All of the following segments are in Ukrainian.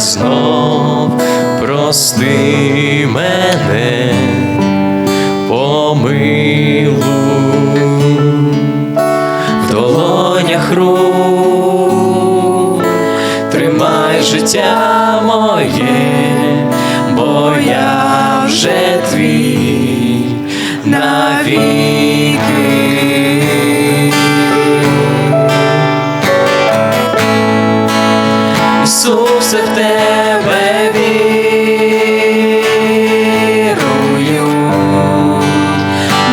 знов, прости мене, помилуй в долонях рук, тримай життя моє, бо я вже твій навіки. В тебе вірую,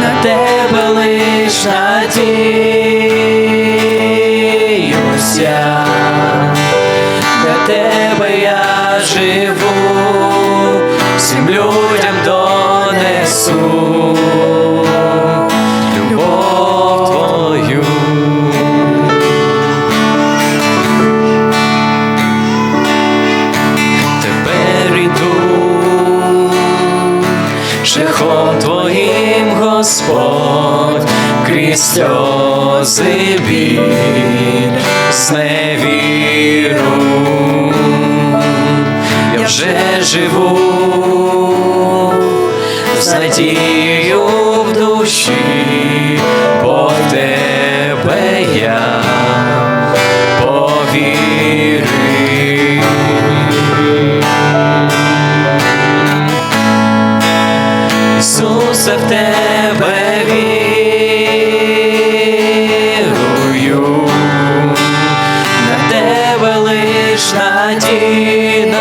на тебе лиш надіюся, для тебе я живу, всім людям донесу шляхом твоїм, Господь, крізь сльози біль, зневіру. Я вже живу з в душі, бо в тебе я повірив. Ісусе, в тебе вірую, на тебе лиш наді,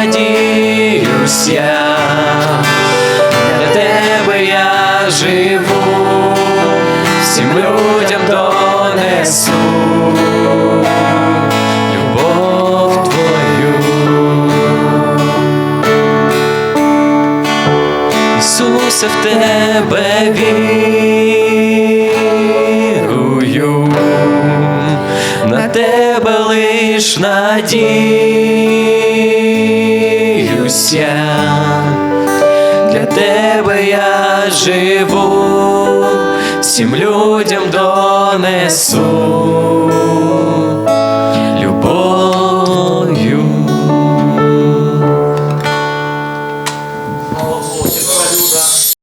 надіюся, для тебе я живу, всім людям донесу Ісусе, в тебе вірую, на тебе лиш надіюся, для тебе я живу, всім людям донесу